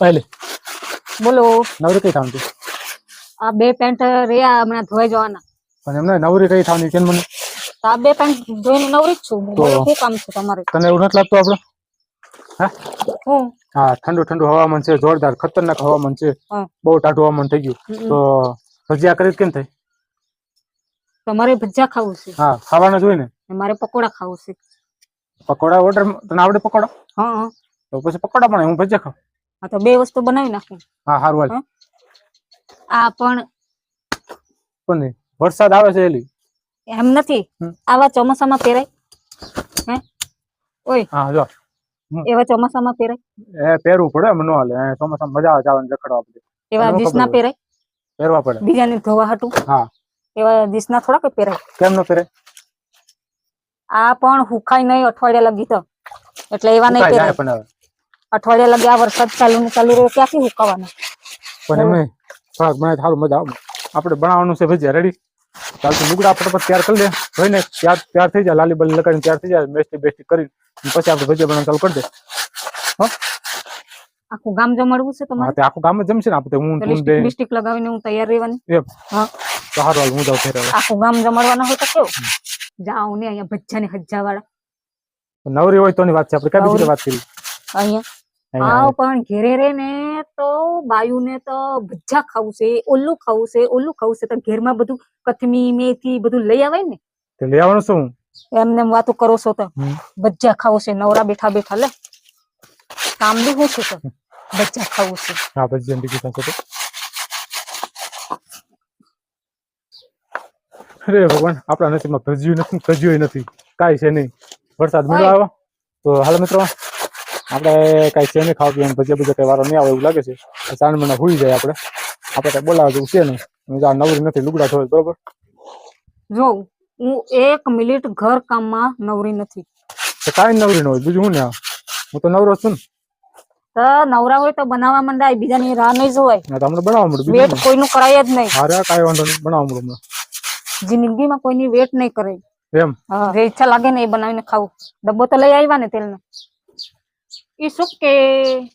પહેલે. બોલો. નવરી કઈ થવાની? આ બે પેન્ટ રહ્યા હમણાં ધોઈ જવાના. પણ એમને નવરી કઈ થવાની કેમ મને? તો આ બે પેન્ટ ધોઈને નવરી જ છું. બોલો શું કામ છે તમારે? તને એવું નથી લાગતું આપણે? હું? હા? ઠંડુ ઠંડુ હવામાન છે જોરદાર ખતરનાક હવામાન છે. બહુ ટાઢું હવામાન થઈ ગયું. તો ભજીયા કરી કેમ થાય તમારે ભજીયા ખાવું છે. હા ખાવાના જોઈએ ને? મારે પકોડા ખાવું છે. પકોડા ઓર્ડર તને આવડે પકોડા? હા હા. તો પછી પકોડા પણ હું ભજીયા ખાઉં. હા તો બે વસ્તુ બનાવી નાખું. હા હારું હાલ. આ પણ કોને વરસાદ આવે છે એલી. એમ નથી. આવા ચોમાસામાં પહેરાય. હે? ઓય. હા જો. એવા ચોમાસામાં પહેરાય. એ પહેરવું પડે મને ન હાલે. ચોમાસામાં મજા આવે જવાની રખડવા પડે એવા હોય. પહેરાય. પહેરવા પડે. બીજાને ધોવા હાટું. હા. એવા જીસના થોડા કોઈ પહેરાય. કેમ ન પહેરે આ પણ હુખાય નહીં અઠવાડિયા લગી તો. એટલે એવા નહીં પહેરાય. પણ અઠવાડિયા લગી આ વરસાદ ચાલુ ને ચાલુ રહ્યો ક્યાંથી હુકાવાના? પણ એમને થોડાક બનાવે સારું મજા આવે. આપણે બનાવવાનું છે ભજીયા રેડી ચાલ તું લુગડા ફટાફટ તૈયાર કરી લે હોય ને તૈયાર તૈયાર થઈ જાય લાલી બલી લગાડીને તૈયાર થઈ જાય બેસ્ટી બેસ્ટી કરી પછી આપણે ભજીયા બનાવવાનું ચાલુ કરી દે. આખું ગામ જમાડવું છે હા તમારે? તે આખું ગામ જ જમશે ને આપણે હું તું લિપસ્ટિક બે. બિસ્ટિક લગાવીને હું તૈયાર રહેવાની? એમ. હા. તો સારું હાલ હું જાઉં ફેર હવે. આખું ગામ જમાડવાના હોય તો કેવું? જાઓ ને અહીંયા ભજીયાની હજ્જા વાળા નવરી હોય તોની વાત છે આપણે કઈ બીજી વાત કરી? અહીંયા અહીંયા? આવ? પણ ઘેરે રે ને તો બાયુને તો ભજીયા ખાવું છે ઓલું ખાવું છે ઓલું ખાવું છે તો ઘેરમાં બધું કથમી મેથી બધું લઈ આવે ને? તે લઈ આવવાનું શું? એમને વાતો કરો છો તો. ભજીયા ખાવું છે નવરા બેઠા બેઠા લે. કામ બી શું છે તો? ભજીયા ખાવું છે. હા ભજીયા ટીકી થશે તો. અરે ભગવાન આપણા નસીબમાં ભજીયું નથી ભજ્યું નથી. કાઈ છે નહીં. વરસાદ મેળો ઓય. આવ્યો તો હાલ મિત્રો આપણે કઈ છે નહીં ખાવા પીવાનું ભજીયા ભજીયા કઈ વારો નહીં આવે એવું લાગે છે. સાંજ મને મહિના હુઈ જાય આપણે. આપણે કઈ બોલાવે જેવું છે નહીં. આ નવરી નથી લુગડા ધોવે બરોબર? જો હું એક મિનિટ ઘર કામમાં નવરી નથી. તો કાંઈ નવરી ન હોય બીજું હું ને હું તો નવરો છું ને. નવરા હોય તો બનાવવા મંડાય બીજાની રાહ નહીં જોવાય. ના તો હમણાં બનાવવા મળ્યું વેટ કોઈનું કરાય જ નહીં. અરે કાંઈ વાંધો નહીં બનાવવા મળે જિંદગીમાં કોઈની વેટ નહીં કરે એમ? હા, જે ઈચ્છા લાગે ને એ બનાવીને ખાવું. ડબ્બો તો લઈ આવ્યા ને તેલનો. hizo que